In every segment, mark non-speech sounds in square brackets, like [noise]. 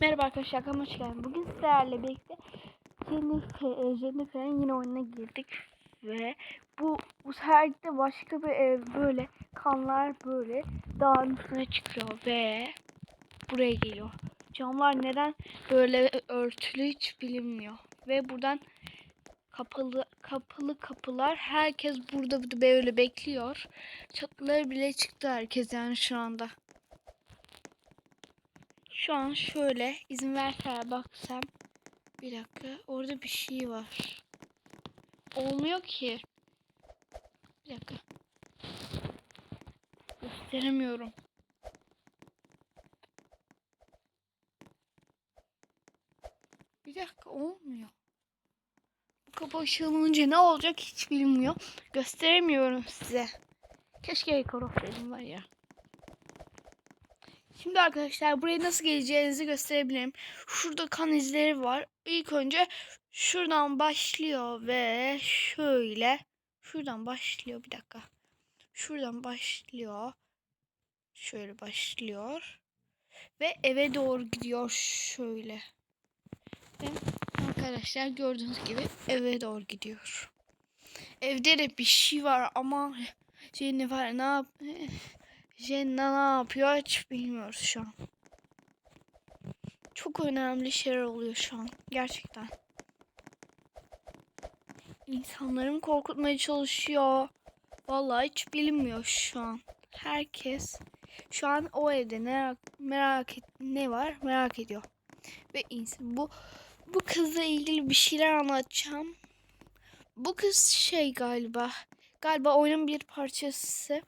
Merhaba arkadaşlar kanalıma hoş geldiniz. Bugün sizlerle birlikte Jennifer, e, yine oyununa girdik ve bu bu sefer başka bir ev böyle kanlar böyle dağın üstüne çıkıyor ve buraya geliyor. Camlar neden böyle örtülü hiç bilinmiyor ve buradan kapalı kapalı kapılar herkes burada böyle bekliyor. Çatıları bile çıktı herkes yani şu anda. Şu an şöyle izin versen baksam. Bir dakika orada bir şey var. Olmuyor ki. Bir dakika. Gösteremiyorum. Bir dakika olmuyor. Bu kapı ışığlanınca ne olacak hiç bilmiyor. Gösteremiyorum size. Keşke ekor var ya. Şimdi arkadaşlar buraya nasıl geleceğinizi gösterebilirim. Şurada kan izleri var. İlk önce şuradan başlıyor ve şöyle şuradan başlıyor bir dakika. Şuradan başlıyor. Şöyle başlıyor. Ve eve doğru gidiyor şöyle. Ve arkadaşlar gördüğünüz gibi eve doğru gidiyor. Evde de bir şey var ama şey ne var ne yap Jenna ne yapıyor hiç bilmiyoruz şu an. Çok önemli şeyler oluyor şu an. Gerçekten. İnsanları mı korkutmaya çalışıyor? Vallahi hiç bilinmiyor şu an. Herkes şu an o evde ne merak et, ne var merak ediyor. Ve insan bu bu kızla ilgili bir şeyler anlatacağım. Bu kız şey galiba. Galiba oyunun bir parçası.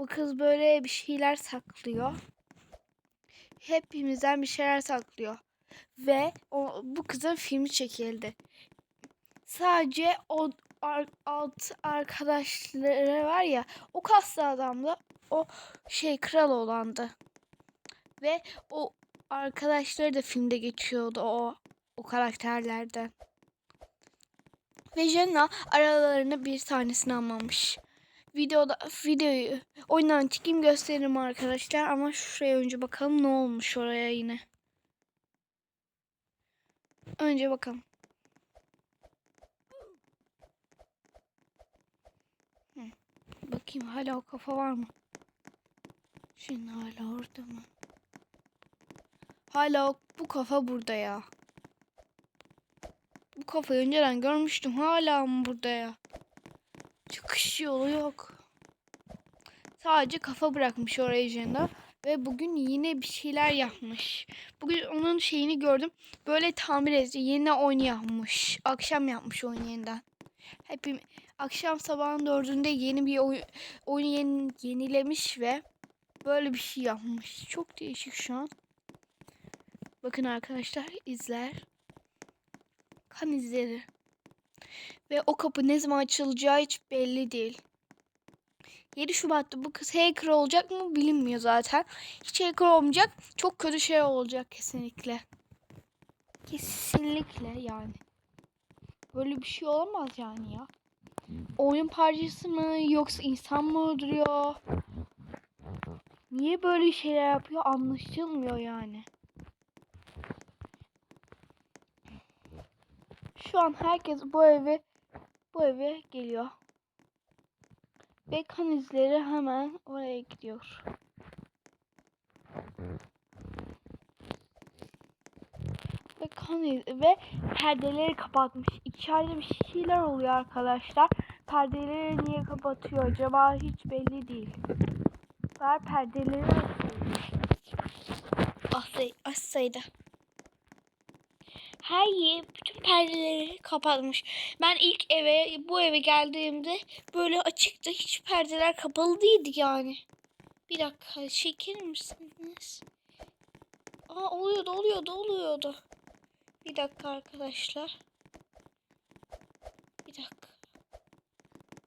Bu kız böyle bir şeyler saklıyor. Hepimizden bir şeyler saklıyor. Ve o, bu kızın filmi çekildi. Sadece o ar, alt arkadaşları var ya o kaslı adamla o şey kral olandı. Ve o arkadaşları da filmde geçiyordu o o karakterlerden. Ve Jenna aralarını bir tanesini almamış videoda videoyu oyundan çıkayım gösteririm arkadaşlar ama şuraya önce bakalım ne olmuş oraya yine. Önce bakalım. Hı. Bakayım hala o kafa var mı? Şimdi hala orada mı? Hala o, bu kafa burada ya. Bu kafayı önceden görmüştüm. Hala mı burada ya? Çıkış yolu yok. Sadece kafa bırakmış oraya ajenda. Ve bugün yine bir şeyler yapmış. Bugün onun şeyini gördüm. Böyle tamir edici yeni oyun yapmış. Akşam yapmış oyun yeniden. Hepim akşam sabahın dördünde yeni bir oyun, oyun yeni, yenilemiş ve böyle bir şey yapmış. Çok değişik şu an. Bakın arkadaşlar izler. Kan izleri. Ve o kapı ne zaman açılacağı hiç belli değil. 7 Şubat'ta bu kız hacker olacak mı bilinmiyor zaten. Hiç hacker olmayacak. Çok kötü şey olacak kesinlikle. Kesinlikle yani. Böyle bir şey olamaz yani ya. Oyun parçası mı yoksa insan mı öldürüyor? Niye böyle şeyler yapıyor anlaşılmıyor yani. Şu an herkes bu eve bu eve geliyor. Ve kan izleri hemen oraya gidiyor. Ve kan ve perdeleri kapatmış. İçeride bir şeyler oluyor arkadaşlar. Perdeleri niye kapatıyor acaba hiç belli değil. Ver perdeleri açsaydı. Bütün perdeleri kapatmış. Ben ilk eve bu eve geldiğimde böyle açıkta hiç perdeler kapalı değildi yani. Bir dakika çekilir misiniz? Aa oluyordu oluyordu oluyordu. Bir dakika arkadaşlar. Bir dakika.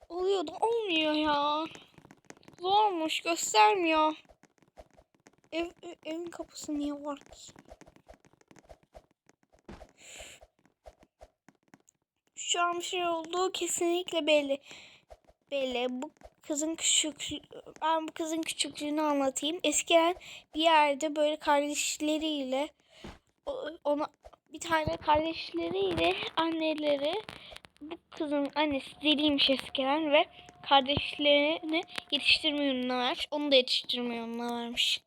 Oluyordu olmuyor ya. Zormuş göstermiyor. Ev, evin kapısı niye var ki? Şu an bir şey olduğu kesinlikle belli. Belli. Bu kızın küçük ben bu kızın küçüklüğünü anlatayım. Eskiden bir yerde böyle kardeşleriyle ona bir tane kardeşleriyle anneleri bu kızın annesi deliymiş eskiden ve kardeşlerini yetiştirme yoluna vermiş. Onu da yetiştirme yoluna vermiş.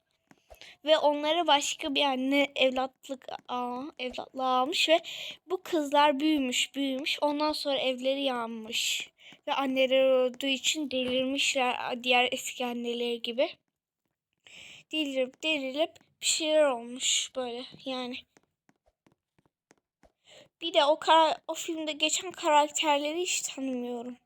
Ve onlara başka bir anne evlatlık aa, evlatlığı almış ve bu kızlar büyümüş büyümüş. Ondan sonra evleri yanmış. Ve anneleri öldüğü için delirmişler diğer eski anneleri gibi. Delirip delirip bir şeyler olmuş böyle yani. Bir de o kara, o filmde geçen karakterleri hiç tanımıyorum.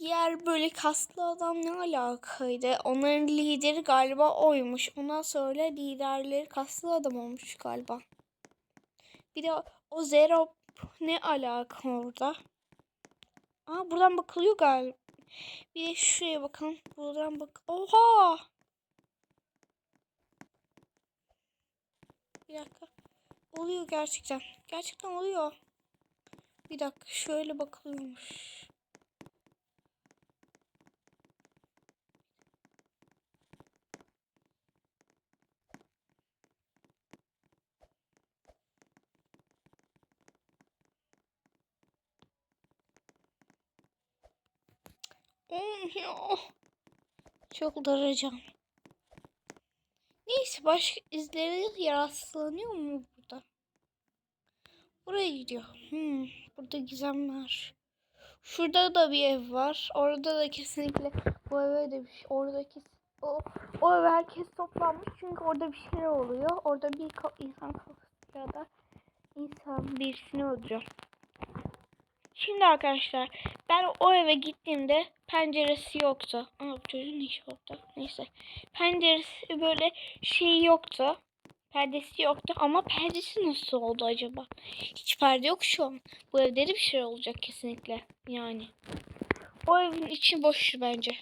Diğer böyle kaslı adam ne alakaydı? Onların lideri galiba oymuş. Ondan sonra liderleri kaslı adam olmuş galiba. Bir de o Zero ne alaka orada? Aa buradan bakılıyor galiba. Bir de şuraya bakalım. Buradan bak. Oha! Bir dakika. Oluyor gerçekten. Gerçekten oluyor. Bir dakika şöyle bakılıyormuş. Olmuyor. Çok daracağım. Neyse başka izleri rastlanıyor mu burada? Buraya gidiyor. Hmm, burada gizem var. Şurada da bir ev var. Orada da kesinlikle bu eve de bir şey. Oradaki o, o eve herkes toplanmış çünkü orada bir şeyler oluyor. Orada bir insan kafası ya da insan birisini öldürüyor. Şimdi arkadaşlar ben o eve gittiğimde penceresi yoktu. Aa bu çocuğun işi orada? Neyse. Penceresi böyle şey yoktu. Perdesi yoktu ama perdesi nasıl oldu acaba? Hiç perde yok şu an. Bu evde de bir şey olacak kesinlikle. Yani. O evin içi boş bence.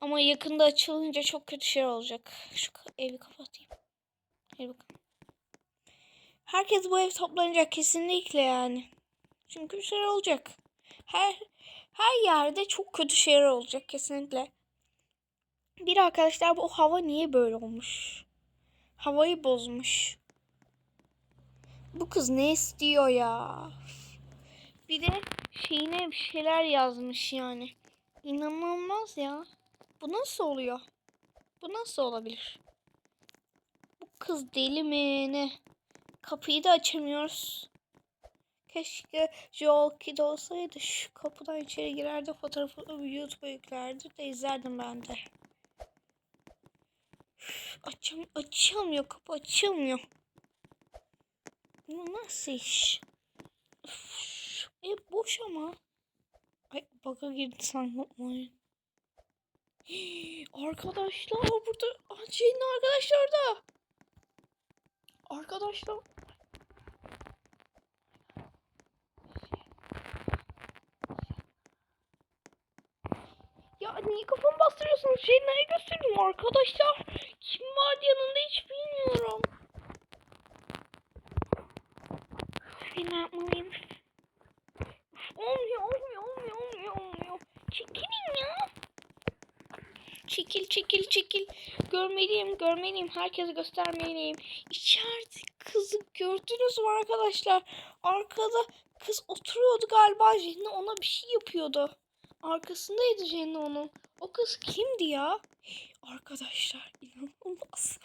Ama yakında açılınca çok kötü şey olacak. Şu evi kapatayım. Hadi bakalım. Herkes bu ev toplanacak kesinlikle yani. Çünkü şeyler olacak. Her her yerde çok kötü şeyler olacak kesinlikle. Bir arkadaşlar bu hava niye böyle olmuş? Havayı bozmuş. Bu kız ne istiyor ya? Bir de şeyine bir şeyler yazmış yani. İnanılmaz ya. Bu nasıl oluyor? Bu nasıl olabilir? Bu kız deli mi ne? Kapıyı da açamıyoruz. Keşke Joel olsaydı şu kapıdan içeri girerdi fotoğrafı YouTube'a yüklerdi de izlerdim ben de. Üf, Açam açılmıyor kapı açılmıyor. Bu nasıl iş? Üf, E boş ama. Ay baka girdi. Hii, [gasps] Arkadaşlar burada Ace'nin arkadaşlar da. Arkadaşlar Ya niye Şey neye göstereyim arkadaşlar? Kim vardı yanında hiç bilmiyorum. Üf, Ne yapmalıyım? Olmuyor, olmuyor, olmuyor, olmuyor, olmuyor. Çekilin ya. Çekil, çekil, çekil. Görmeliyim, görmeliyim. Herkese göstermeliyim. İçeride kızı gördünüz mü arkadaşlar? Arkada kız oturuyordu galiba. Jenna ona bir şey yapıyordu. Arkasındaydı Jenna onun. O kız kimdi ya? Arkadaşlar inanılmaz.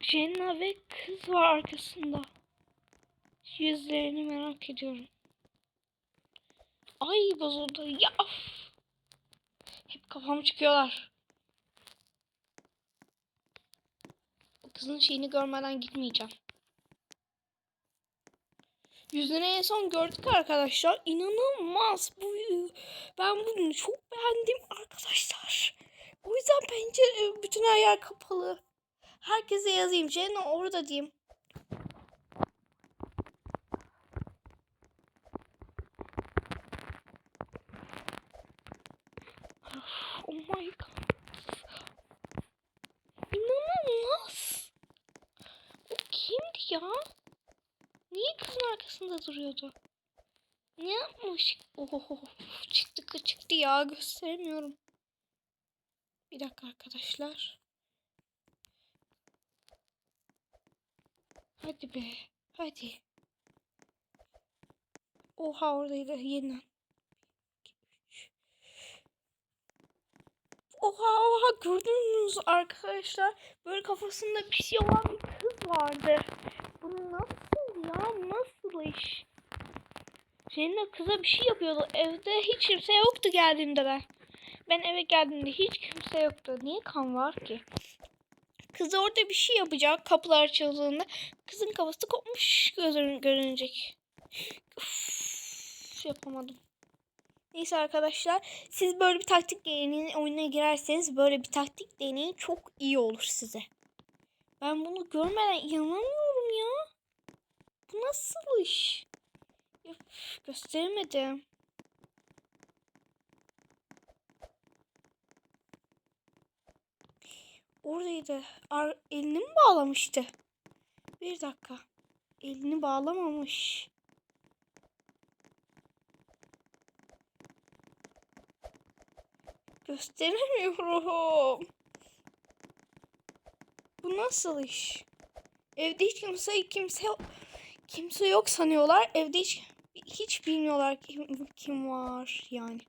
Jenna ve kız var arkasında. Yüzlerini merak ediyorum. Ay bozuldu. Ya. Hep kafam çıkıyorlar. O kızın şeyini görmeden gitmeyeceğim. Yüzünü en son gördük arkadaşlar. İnanılmaz. Bu ben bunu çok beğendim arkadaşlar. O yüzden pencere bütün her yer kapalı. Herkese yazayım. Jenna orada diyeyim. arkasında duruyordu. Ne yapmış? Oho çıktı çıktı ya gösteremiyorum. Bir dakika arkadaşlar. Hadi be. Hadi. Oha oradaydı yeniden. Oha oha gördünüz arkadaşlar. Böyle kafasında bir şey olan bir kız vardı. Bunu nasıl ya? Nasıl iş? Seninle kıza bir şey yapıyordu. Evde hiç kimse yoktu geldiğimde ben. Ben eve geldiğimde hiç kimse yoktu. Niye kan var ki? Kız orada bir şey yapacak kapılar açıldığında. Kızın kafası kopmuş gözün görünecek. Uf, yapamadım. Neyse arkadaşlar siz böyle bir taktik deneyin oyuna girerseniz böyle bir taktik deneyin çok iyi olur size. Ben bunu görmeden inanamıyorum nasıl iş? Gösteremedim. Oradaydı. Ar elini mi bağlamıştı? Bir dakika. Elini bağlamamış. Gösteremiyorum. Bu nasıl iş? Evde hiç kimse kimse kimse yok sanıyorlar. Evde hiç hiç bilmiyorlar kim, kim var yani.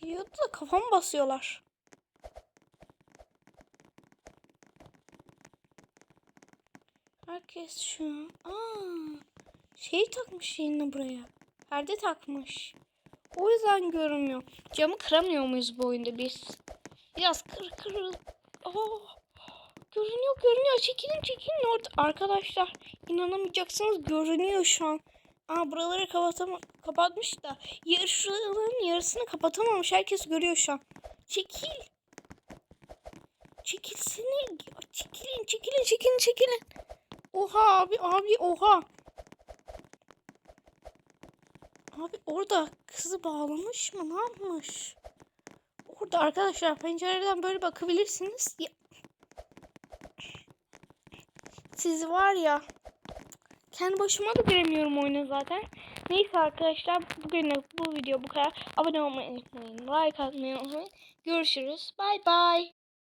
Gidiyordu da kafam basıyorlar. Herkes şu an. Aa, şey takmış yine buraya. Perde takmış. O yüzden görünmüyor. Camı kıramıyor muyuz bu oyunda biz? Biraz kır kırıl. Oh, görünüyor görünüyor. Çekilin çekilin orada. Arkadaşlar inanamayacaksınız görünüyor şu an. Aa buraları kapatama kapatmış da yarışların yarısını kapatamamış. Herkes görüyor şu an. Çekil. Çekilsene. Çekilin çekilin çekilin çekilin. Oha abi abi oha. Abi orada kızı bağlamış mı? Ne yapmış? Orada arkadaşlar pencereden böyle bakabilirsiniz. Ya. Siz var ya. Kendi başıma da giremiyorum oyuna zaten. Neyse arkadaşlar bugünlük bu video bu kadar. Abone olmayı unutmayın. Like atmayı unutmayın. Görüşürüz. Bay bay.